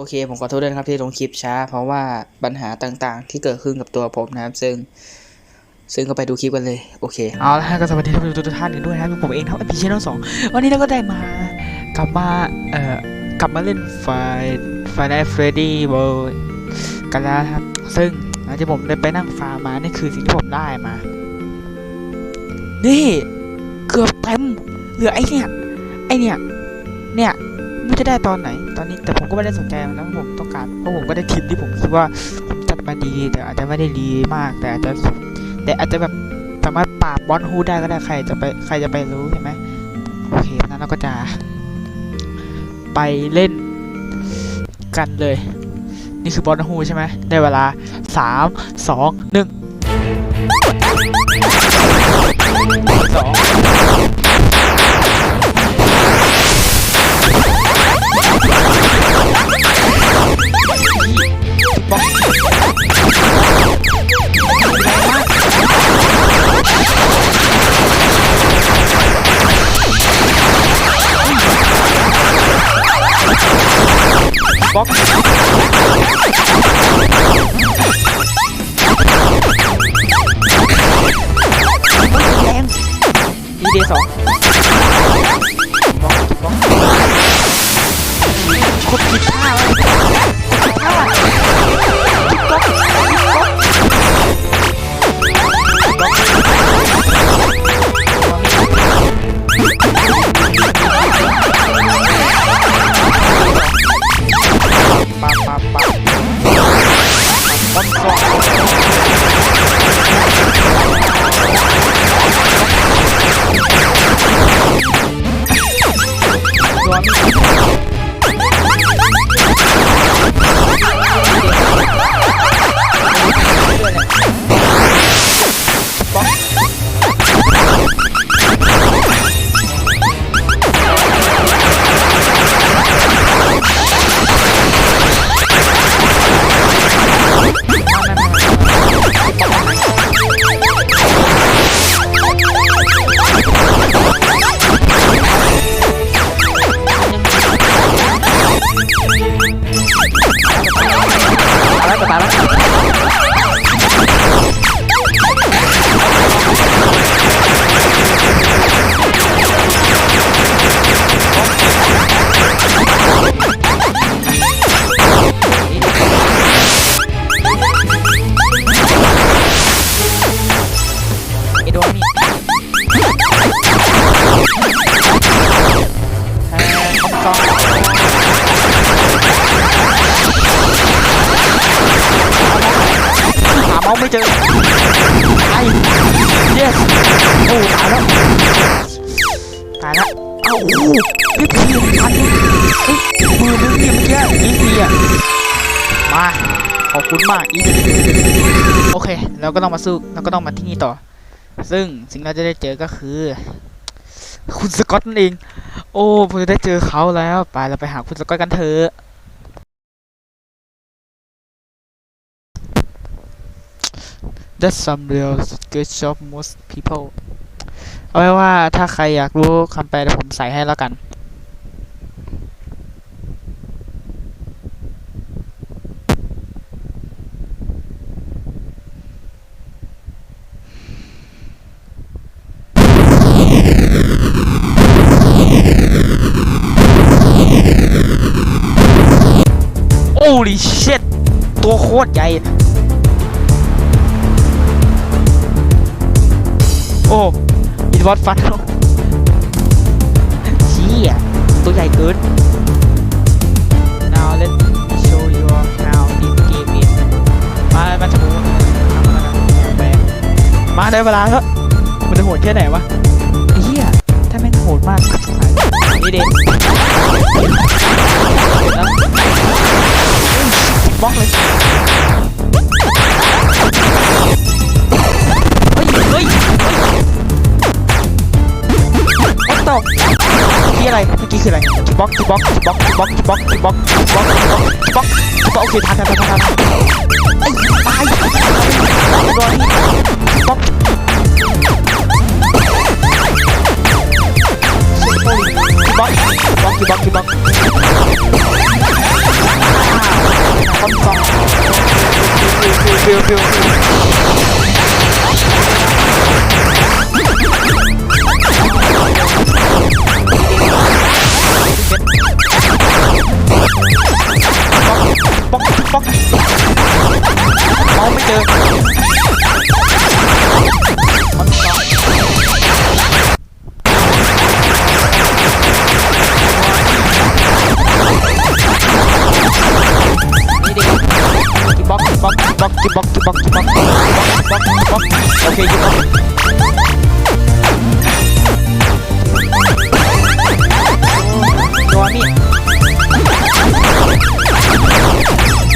โอเค ผมขอโทษด้วยนะครับที่ลงคลิปช้า เพราะว่าปัญหาต่างๆ ที่เกิดขึ้นกับตัวผมนะครับ ซึ่ง ซึ่งก็ไปดูคลิปกันเลย โอเค เอาละฮะก็สวัสดีท่านผู้ชมทุกท่านกันด้วยนะครับผมเองทั้งพีชแนลสองวันนี้เราก็ได้มากลับมา เอ่อ กลับมาเล่นไฟไฟไนเฟรดดี้เวิลด์กันแล้วครับ ซึ่งหลังจากผมได้ไปนั่งฟาร์มมา นี่คือสิ่งที่ผมได้มา นี่ เกือบเต็ม เหลือไอ้เนี่ย ไอ้เนี่ย เนี่ย ไม่จะได้ตอนไหน ตอนนี้แต่ผมก็ไม่ได้สนใจมันนะเพราะผมต้องการเพราะผมก็ได้ทีมที่ผมคิดว่าผมจัดมาดีแต่อาจจะไม่ได้ดีมาก แต่อาจจะแต่อาจจะแบบสามารถปราบบอลฮูได้ก็ได้ใครจะไปใครจะไปรู้ใช่ไหมโอเคนั้นเราก็จะไปเล่นกันเลย นี่คือบอลฮูใช่ไหมได้เวลาสามสองหนึ่งสอง บล็อกแรงดีเดย์สองบล็อกบล็อกครบกี่ท่าแล้ว เมาไม่เจอไอ้ yes โอ้ตายแล้วตายแล้วเอ้าโอ้โหนี่เป็นหนึ่งพันเฮ้ยหมือนึงเนี่ยเมื่อกี้อีซีอะมาขอบคุณมากอีซีโอเคเราก็ต้องมาสู้เราก็ต้องมาที่นี่ต่อ ซึ่งสิ่งที่เราจะได้เจอก็คือ คุณสกอตนั่นเอง โอ้ผมจะได้เจอเขาแล้วไปเราไปหาคุณสกอตกันเถอะ That's some real good job most people เอาไว้ว่าถ้าใครอยากรู้คำแปลเดี๋ยวผมใส่ให้แล้วกันโอ้ลิเช t ตัวโคตรใหญ่ โอ้อินวอตฟันเขาชี่ยตัวใหญ่เกิน now let me show you how this game is มามาจะมูมาได้เวลาแล้วมันจะโหดแค่ไหนวะเหี้ยถ้าแม่งโหดมากนี่เด็ดบล็อกเลย อะไรเมื่อกี้คืออะไรคิบล็อกคิบล็อกคิบล็อก ป๊อกป๊อกมองไม่เจอมันกองนี่ดิกิบล็อกกิบล็อกกิบล็อกกิบล็อกกิบล็อกกิบล็อกกิบล็อกกิบล็อกโอเคกิบล็อกตัวนี่นี่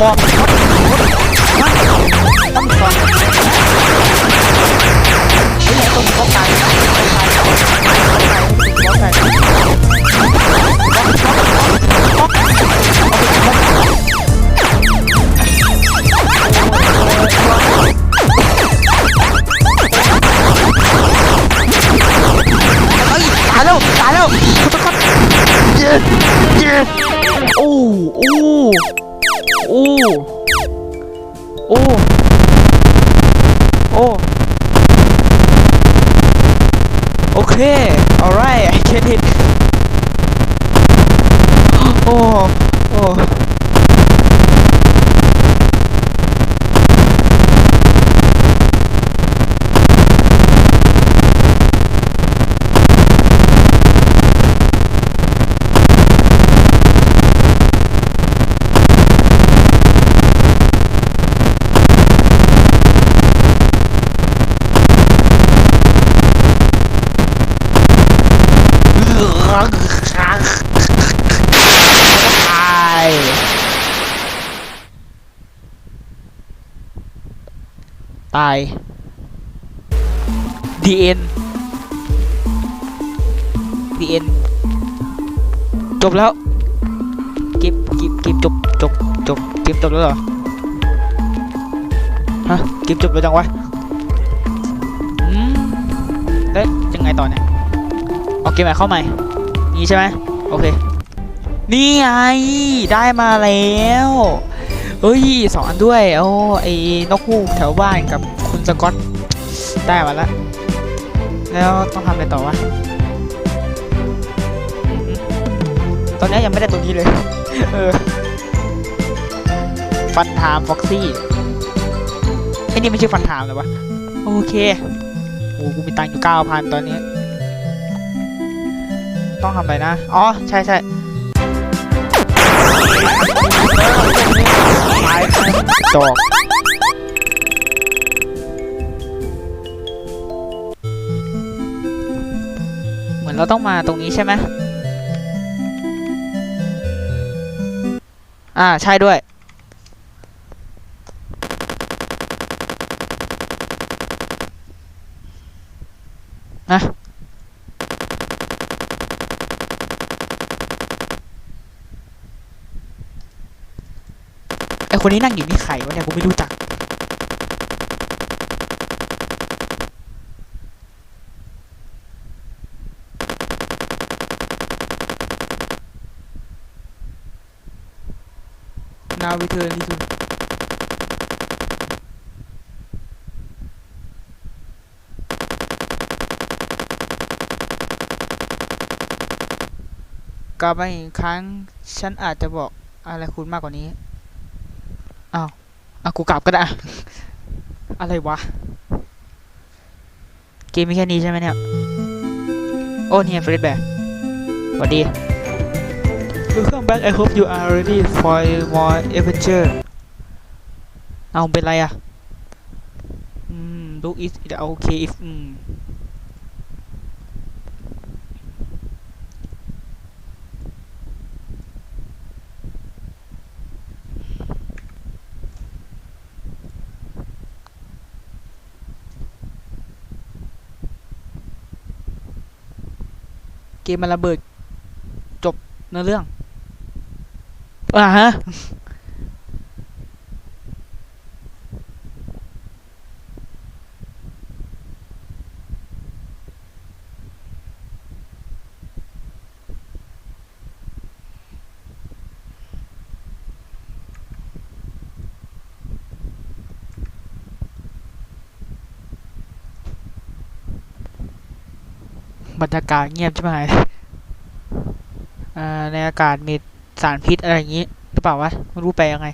fuck? ตาย the end the end จบแล้วเก็บเก็บเก็บจบจบจบเก็บจบแล้วเหรอฮะเก็บจบแล้วจังวะอืมแล้วยังไงต่อเนี่ยเอาเกมใหม่เข้าใหม่นี่ใช่ไหมโอเค นี่ไง ได้มาแล้ว เฮ้ยสองอันด้วยโอ้ไอ้นกฮูกแถวบ้านกับคุณสกอตได้มาแล้วแล้วต้องทำอะไรต่อวะตอนนี้ยังไม่ได้ตัวนี้เลย เออ ฟันไทม์ฟ็อกซี่ไอ้นี่ไม่ใช่ฟันไทม์เลยวะ โอเค โอ้กูมีตังค์อยู่เก้าพันตอนนี้ ต้องทำอะไรนะ อ๋อ ใช่ใช่ ดอกเหมือนเราต้องมาตรงนี้ใช่ไหมอ่าใช่ด้วย ไอคนนี้นั่งอยู่นี่ใครวะเนี่ยกูไม่รู้จัก Now return to กลับมาอีกครั้ง ฉันอาจจะบอกอะไรคุณมากกว่านี้ อ้าวอะกูกลับก็ได้อะอะไรวะ เกมมีแค่นี้ใช่ไหมเนี่ย โอ้เนี่ยเฟรดแบกสวัสดี Welcome back I hope you are ready for more adventure เอาเป็นไรอะอืม look is it okay if อืม มมันระเบิดจบเนื้อเรื่องอ่าฮะ รยากาศเงียบใช่ไหมในอากาศมีสารพิษอะไรอย่างนี้หรือเปล่าวะไม่รู้แปยังไง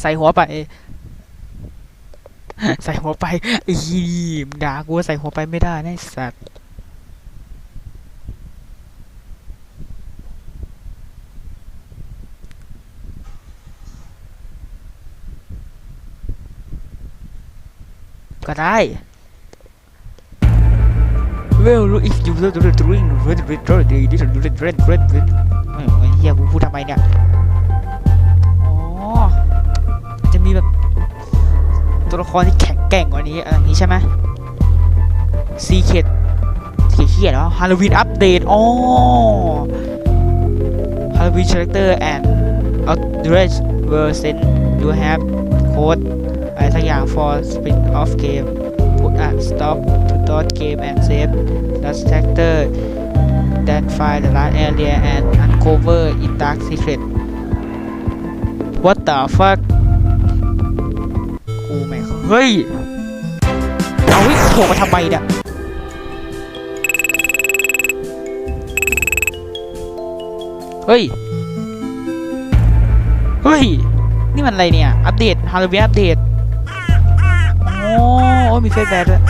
ใส่หัวไป ใส่หัวไปอีมด่ากูใส่หัวไปไม่ได้นะไอ้สัตว์ ก็ได้ Well look if you love the drink red red red this red red red red เฮ้ยเฮียกูพูดทำไมเนี่ยอ๋อจะมีแบบตัวละครที่แข็งแกร่งกว่านี้อะไรอย่างนี้ใช่ไหมซีเคดสีเขียดเหรอฮาโลวีนอัปเดตอ๋อฮาโลวีนคาแรคเตอร์แอนด์อัลเดรสเวอร์เซน you have code อะไรสักอย่าง for spin off game put a stop to dot game and save the character then find the last area and uncover in dark secret what the fuck กูแม่งเฮ้ยเอาวิโผล่มาทำไมเนี่ยเฮ้ย เฮ้ย นี่มันอะไรเนี่ย อัปเดตฮาโลวีนอัปเดต โอ้มีเฟซแบดด้วย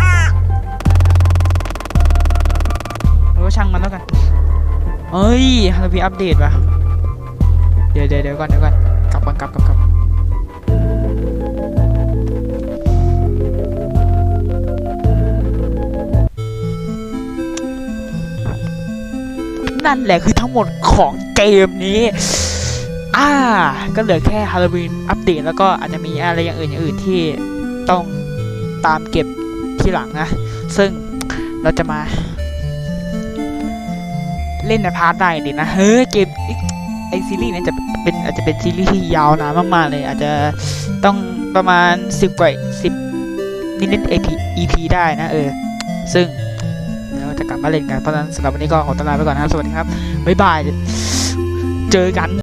เอาก็ช่างมันแล้วกันเฮ้ยฮาโลวีอัปเดตว่ะเดี๋ยวเดี๋ยวเดี๋ยวก่อนเดี๋ยวก่อนกลับก่อนกลับกลับกลับนั่นแหละคือทั้งหมดของเกมนี้อ่าก็เหลือแค่ฮาโลวีนอัปเดตแล้วก็อาจจะมีอะไรอย่างอื่นอย่างอื่นที่ต้อง ตามเก็บที่หลังนะ ซึ่งเราจะมา เล่นในพาร์ทได้ดีนะ เฮ้ยเกมไอ้ไอซีรีส์นี้จะเป็นอาจจะเป็นซีรีส์ที่ยาวนานมากๆเลย อาจจะต้องประมาณสิบกว่าสิบนิดๆ EP EP ได้นะเออ ซึ่งเดี๋ยวจะกลับมาเล่นกัน เพราะฉะนั้นสำหรับวันนี้ก็ขอตลาไปก่อนนะครับ สวัสดีครับ บ๊ายบาย เจอกัน